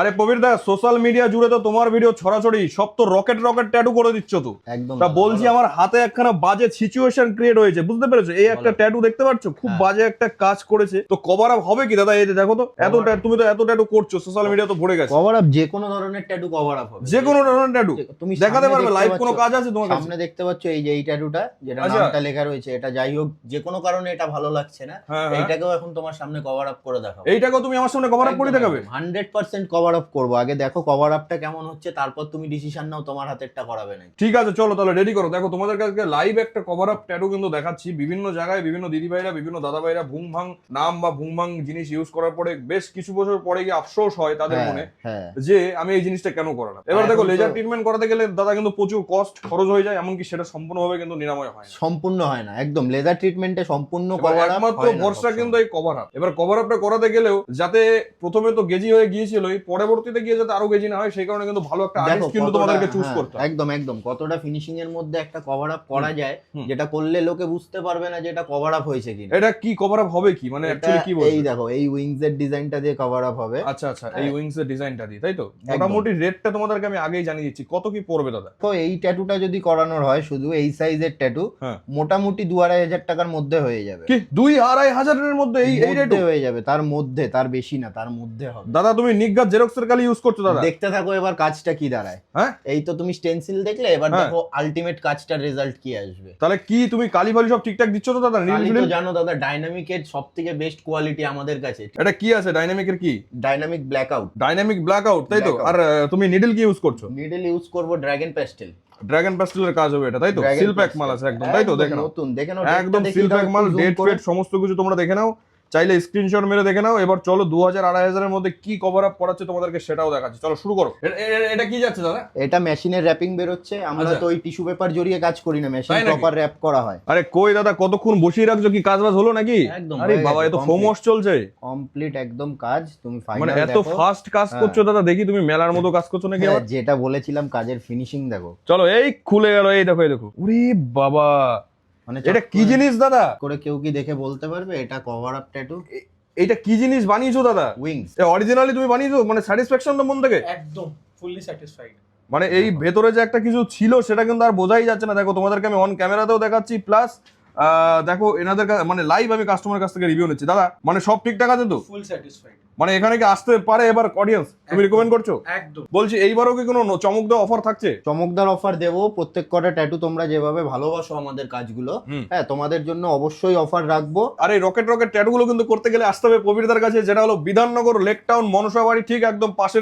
আরে Prabir the social media জুড়ে তো তোমার ভিডিও ছড়াছড়ি সব তো রকেট রকেট ট্যাটু করে দিচ্ছ তো। একদম তা বলছি আমার হাতে একখানা বাজে সিচুয়েশন ক্রিয়েট হয়েছে বুঝতে পেরেছ? এই একটা ট্যাটু দেখতে পাচ্ছ? খুব হ্যাঁ। বাজে একটা কাজ করেছে। তো কভার আপ হবে কি দাদা? এই যে দেখো তো এত তুমি তো এত ট্যাটু করছ সোশ্যাল মিডিয়া তো ভরে গেছে। কভার আপ যে কোনো ধরনের ট্যাটু কভার আপ হবে। যে কোনো ধরনের ট্যাটু তুমি দেখাতে পারবে লাইভ কোনো কাজ আছে তোমার সামনে দেখতে পাচ্ছ এই যে এই ট্যাটুটা যেটা আচ্ছা। নামটা লেখা রয়েছে এটা যাই হোক যে কোনো কারণে এটা ভালো লাগছে না। হ্যাঁ হ্যাঁ। এইটাকেও এখন তোমার সামনে কভার আপ করে দেখাবো। এইটাকেও তুমি আমার সামনে কভার আপ করে দেখাবে? হান্ড্রেড পার্সেন্ট কভার আপ করব। আগে দেখো কভার আপটা কেমন হচ্ছে তারপর তুমি ডিসিশন নাও তোমার হাতেরটা করাবে না ঠিক আছে চলো তাহলে রেডি করো। দেখো তোমাদের কাছে লাইভ একটা কভার আপ ট্যাটু কিন্তু দেখাচ্ছি। বিভিন্ন জায়গায় বিভিন্ন দিদি ভাইরা বিভিন্ন দাদা ভাইরা ভুং ভাং নাম বা ভুং ভাং জিনিস ইউজ করার পরে বেশ কিছু বছর পরে গিয়ে আফসোস হয় তাদের হ্যাঁ, মনে হ্যাঁ। যে আমি এই জিনিসটা কেন করালাম। এবার দেখো লেজার ট্রিটমেন্ট করাতে গেলে দাদা কিন্তু প্রচুর কস্ট খরচ হয়ে যায় এমনকি সেটা সম্পূর্ণভাবে কিন্তু নিরাময় হয় না। সম্পূর্ণ হয় না একদম। লেজার ট্রিটমেন্টে সম্পূর্ণ কভার আপ একমাত্র ভরসা কিন্তু এই কভার আপ এবার কভার আপটা করাতে গেলেও যাতে প্রথমে তো গেজি হয়ে গিয়েছিল এই পরবর্তীতে গিয়ে যাতে আরও গেজি না হয় সেই কারণে কিন্তু ভালো একটা আর্টিস্ট কিন্তু তোমাদেরকে চুজ হ্যাঁ, করতে একদম একদম। কতটা ফিনিশিং এর মধ্যে একটা কভার আপ করা যায় যেটা করলে লোকে বুঝতে পারবে না যে এটা কভার আপ হয়েছে কিনা। এটা কি কভার আপ হবে কি? মানে অ্যাকচুয়ালি কি এই দেখো এই উইংস এর ডিজাইনটা দিয়ে কভার আপ হবে। আচ্ছা আচ্ছা এই হ্যাঁ। উইংস এর ডিজাইনটা দিই তাই তো? মোটামুটি রেটটা তোমাদেরকে আমি আগেই জানিয়ে দিচ্ছি। কত কি পড়বে দাদা? তো এই ট্যাটুটা যদি করানোর হয় শুধু এই সাইজের ট্যাটু হ্যাঁ। মোটামুটি দু আড়াই হাজার টাকার মধ্যে হয়ে যাবে। কি? দুই আড়াই হাজারের মধ্যে এই এই রেট হয়ে যাবে তার মধ্যে তার বেশি না তার মধ্যে হবে। দাদা তুমি নিজ্ঞাত জেরক্সের কালি ইউজ করছ দাদা। দেখতে থাকো এবার কাজটা কি দাঁড়ায়। হ্যাঁ? এই তো তুমি স্টেনসিল দেখলে এবার হ্যাঁ। দেখো আলটিমেট কাজটার রেজাল্ট কি আসবে। তাহলে কি তুমি কালি ফালি সব ঠিকঠাক দিচ্ছ তো দাদা নীল তো জানো দাদা ডাইনামিক এর সব থেকে বেস্ট কোয়ালিটি আমাদের কাছে। এটা কি আছে কি? Dynamic black out dynamic out তাই তো? আর তুমি নিডল কি ইউজ করছ? নিডল ইউজ করব ড্রাগন প্যাস্টেল ড্রাগন প্যাস্টেলের কাজ হবে এটা তাই তো? সিল প্যাক মাল আছে একদম তাই তো? দেখে নাও। নতুন দেখে নাও একদম সিল প্যাক মাল ডেট ফেট সমস্ত কিছু তোমরা দেখে নাও। চাইলে স্ক্রিনশট মেরে দেখে নাও। এবার চলো দু হাজার আড়াই হাজারের মধ্যে কি কভার আপ করাচ্ছে তোমাদেরকে সেটাও দেখাচ্ছি। চলো শুরু করো। এটা কি যাচ্ছে দাদা? এটা মেশিনের র্যাপিং বেরোচ্ছে। আমরা আচ্ছা। তো ওই টিস্যু পেপার জড়িয়ে কাজ করি না। মেশিন প্রপার র্যাপ করা হয়। আরে কই দাদা কতক্ষণ বসিয়ে রাখছো? কি কাজ বাজ হলো নাকি? একদম। আরে বাবা এত। ফোমস চলছে। কমপ্লিট একদম কাজ। তুমি মানে এত ফাস্ট কাজ হ্যাঁ। করছ দাদা দেখি তুমি মেলার মতো কাজ করছ নাকি আবার? যেটা বলেছিলাম কাজের ফিনিশিং দেখো। চলো এই খুলে গেল এই দেখো এই দেখো। উরে বাবা! মানে এটা কি জিনিস দাদা? করে কেউ কি দেখে বলতে পারবে? এটা কভার আপ ট্যাটু এটা কি জিনিস বানিয়েছো দাদা? উইংস অরিজিনালি তুমি বানিয়েছো? মানে স্যাটিসফ্যাকশন তো মন থেকে? একদম ফুললি স্যাটিসফাইড মানে এই ভেতরে যে একটা কিছু ছিল সেটা কিন্তু আর বোঝাই যাচ্ছে না। দেখো তোমাদেরকে আমি অন ক্যামেরাতেও দেখাচ্ছি প্লাস দেখো এনাদের কা- মানে লাইভ আমি কাস্টমারের কাছ থেকে রিভিউ নিচ্ছি। দাদা মানে সব ঠিকঠাক আছে তো? ফুল স্যাটিসফাইড মানে এখানে কি আসতে পারে এবার অডিয়েন্স তুমি রিকমেন্ড করছ? একদম। বলছি এইবারও কি কোনো ন- চমক দেওয়া অফার থাকছে? চমকদার অফার দেবো। প্রত্যেক কটা ট্যাটু তোমরা যেভাবে ভালোবাসো আমাদের কাজগুলো হ্যাঁ তোমাদের জন্য অবশ্যই অফার রাখব। আর এই রকেট রকেট ট্যাটুগুলো কিন্তু করতে গেলে আসতে হবে প্রবীরদার কাছে যেটা হলো বিধাননগর লেক টাউন মনসা বাড়ি ঠিক একদম পাশে